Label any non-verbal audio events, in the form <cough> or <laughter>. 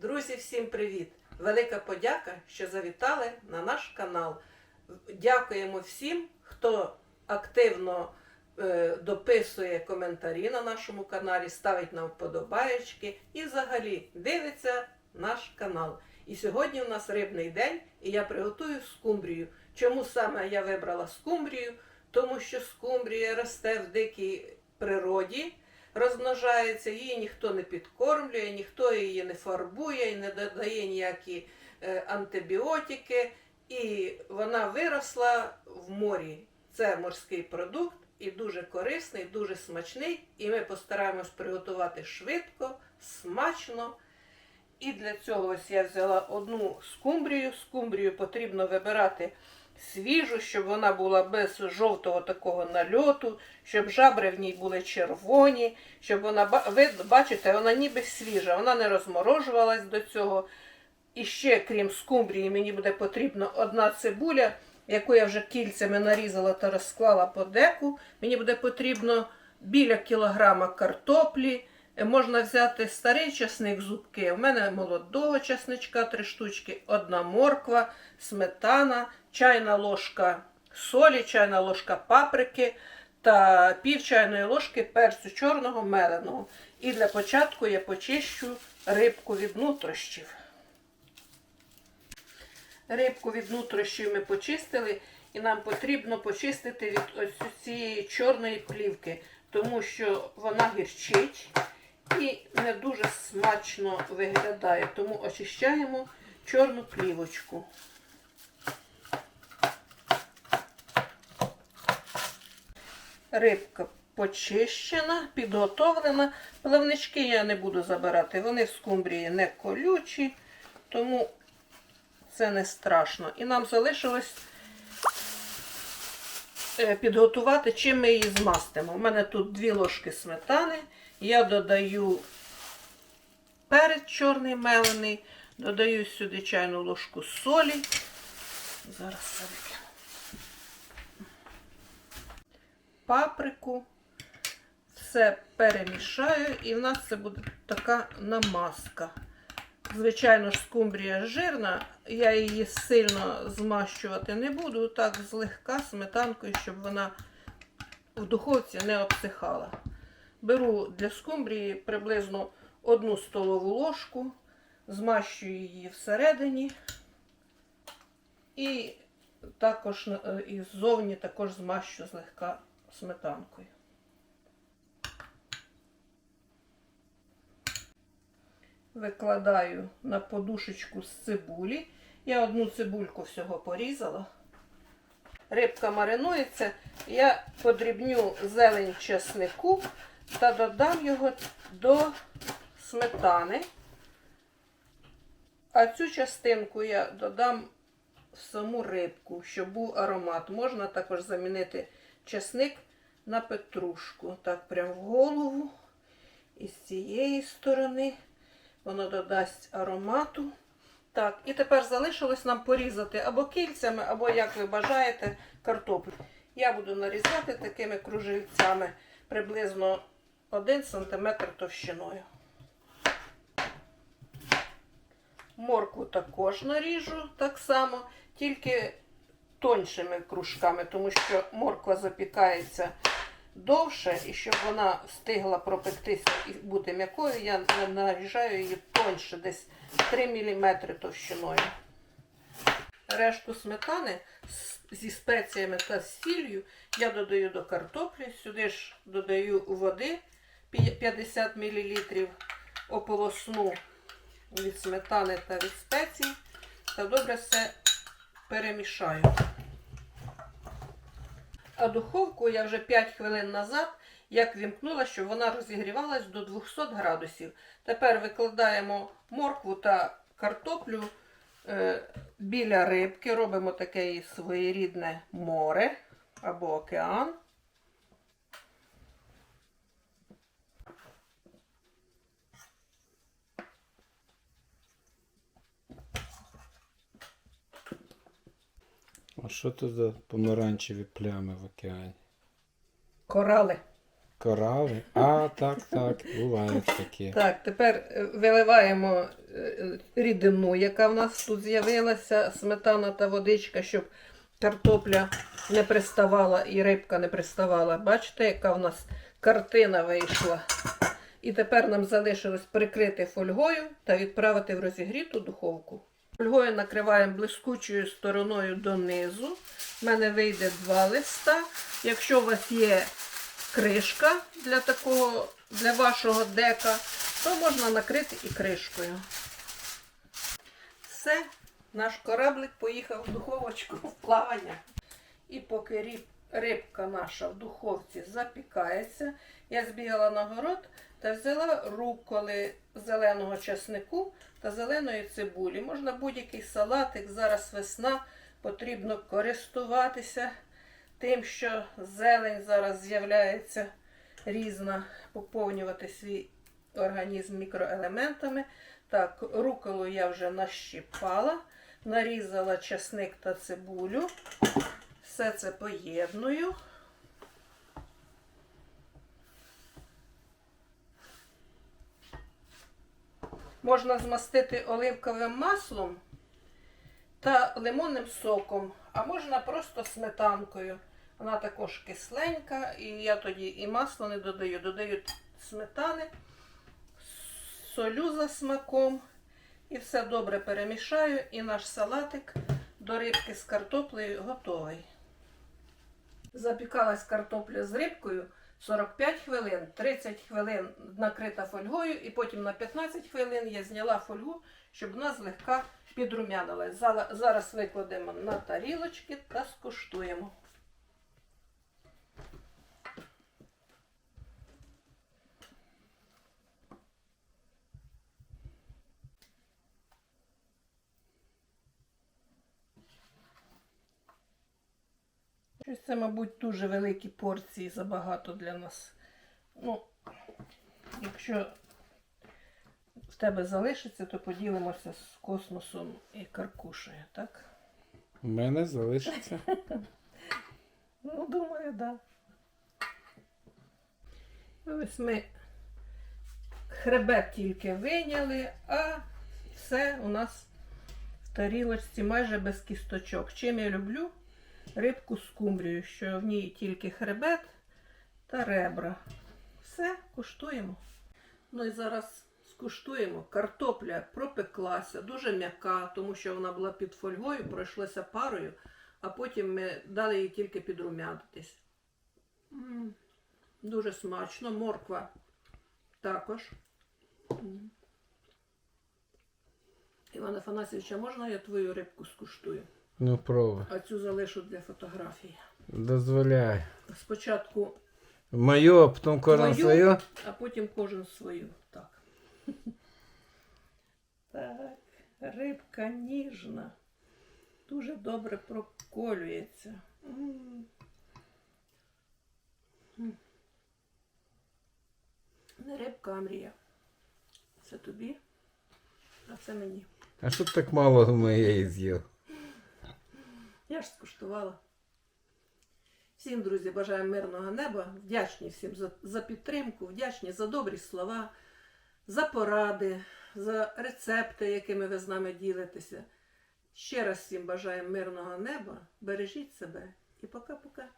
Друзі, всім привіт! Велика подяка, що завітали на наш канал. Дякуємо всім, хто активно е, дописує коментарі на нашому каналі, ставить нам вподобаєчки і взагалі дивиться наш канал. І сьогодні у нас рибний день, і я приготую скумбрію. Чому саме я вибрала скумбрію? Тому що скумбрія росте в дикій природі, розмножається, її ніхто не підкормлює, ніхто її не фарбує і не додає ніякі е, антибіотики. І вона виросла в морі. Це морський продукт і дуже корисний, дуже смачний. І ми постараємось приготувати швидко, смачно. І для цього ось я взяла одну скумбрію. Скумбрію потрібно вибирати свіжу, щоб вона була без жовтого такого нальоту, щоб жабри в ній були червоні, щоб вона, ви бачите, вона ніби свіжа, вона не розморожувалась до цього. І ще, крім скумбрії, мені буде потрібна одна цибуля, яку я вже кільцями нарізала та розклала по деку. Мені буде потрібно біля кілограма картоплі. Можна взяти старий часник зубки. У мене молодого часничка три штучки, одна морква, сметана, чайна ложка солі, чайна ложка паприки та пів чайної ложки перцю чорного меленого. І для початку я почищу рибку від нутрощів. Рибку від нутрощів ми почистили, і нам потрібно почистити від ось цієї чорної плівки, тому що вона гірчить і не дуже смачно виглядає. Тому очищаємо чорну плівочку. Рибка почищена, підготовлена. Плавнички я не буду забирати, вони в скумбрії не колючі, тому це не страшно. І нам залишилось е, підготувати, чим ми її змастимо. У мене тут дві ложки сметани. Я додаю перець чорний мелений, додаю сюди чайну ложку солі. Зараз це викину. Паприку. Все перемішаю, і в нас це буде така намазка. Звичайно ж, скумбрія жирна, я її сильно змащувати не буду, так злегка сметанкою, щоб вона в духовці не обсихала. Беру для скумбрії приблизно одну столову ложку, змащую її всередині і також е, і ззовні також змащу злегка сметанкою. Викладаю на подушечку з цибулі. Я одну цибульку всього порізала. Рибка маринується. Я подрібню зелень чеснику та додам його до сметани. А цю частинку я додам в саму рибку, щоб був аромат. Можна також замінити чесник на петрушку. Так, прям в голову. І з цієї сторони воно додасть аромату. Так, і тепер залишилось нам порізати або кільцями, або, як ви бажаєте, картоплю. Я буду нарізати такими кружельцями приблизно 1 см товщиною. Моркву також наріжу так само, тільки тоншими кружками, тому що морква запікається довше, і щоб вона встигла пропектися і бути м'якою, я наріжаю її тоньше, десь 3 мм товщиною. Решту сметани зі спеціями та з сіллю я додаю до картоплі. Сюди ж додаю води 50 мл, ополосну від сметани та від спецій. Та добре все перемішаю. А духовку я вже 5 хвилин назад як вімкнула, щоб вона розігрівалась до 200 градусів. Тепер викладаємо моркву та картоплю е, біля рибки, робимо таке своєрідне море або океан. А що тут за помаранчеві плями в океані? Корали. Корали? А, так, так, бувають такі. Так, тепер е, виливаємо е, рідину, яка в нас тут з'явилася, сметана та водичка, щоб картопля не приставала і рибка не приставала. Бачите, яка в нас картина вийшла. І тепер нам залишилось прикрити фольгою та відправити в розігріту духовку. Фольгою накриваємо блискучою стороною донизу. У мене вийде два листа. Якщо у вас є кришка для такого, для вашого дека, то можна накрити і кришкою. Все, наш кораблик поїхав в духовочку в плавання. І поки рибка наша в духовці запікається, я збігала на город та взяла руколи зеленого часнику та зеленої цибулі. Можна будь-який салатик, зараз весна, потрібно користуватися тим, що зелень зараз з'являється різна, поповнювати свій організм мікроелементами. Так, руколу я вже нащипала, нарізала часник та цибулю. Все це поєдную. Можна змастити оливковим маслом та лимонним соком, а можна просто сметанкою. Вона також кисленька, і я тоді і масло не додаю. Додаю сметани, солю за смаком і все добре перемішаю. І наш салатик до рибки з картоплею готовий. Запікалась картопля з рибкою 45 хвилин, 30 хвилин накрита фольгою, і потім на 15 хвилин я зняла фольгу, щоб вона злегка підрумянилась. Зараз викладемо на тарілочки та скуштуємо. Щось це, мабуть, дуже великі порції забагато для нас. Ну, якщо в тебе залишиться, то поділимося з космосом і каркушею, так? У мене залишиться. <laughs> Ну, думаю, так. Да. Ось ми хребет тільки виняли, а все у нас в тарілочці майже без кісточок. Чим я люблю рибку з кумбрією, що в ній тільки хребет та ребра. Все, куштуємо. Ну і зараз скуштуємо. Картопля пропеклася, дуже м'яка, тому що вона була під фольгою, пройшлася парою, а потім ми дали їй тільки підрумянитись. М, Дуже смачно, морква також. М. Іван Афанасьович, а можна я твою рибку скуштую? Ну пробуй. А цю залишу для фотографії. Дозволяй. Спочатку Мою, а потім кожен Мою? свою. а потім кожен свою. Так. <laughs> Так, рибка ніжна. Дуже добре проколюється. Не рибка, а мрія. Це тобі, а це мені. А що ти так мало моєї з'їв? Я ж скуштувала. Всім, друзі, бажаю мирного неба. Вдячні всім за, за підтримку, вдячні за добрі слова, за поради, за рецепти, якими ви з нами ділитеся. Ще раз всім бажаємо мирного неба. Бережіть себе і пока-пока.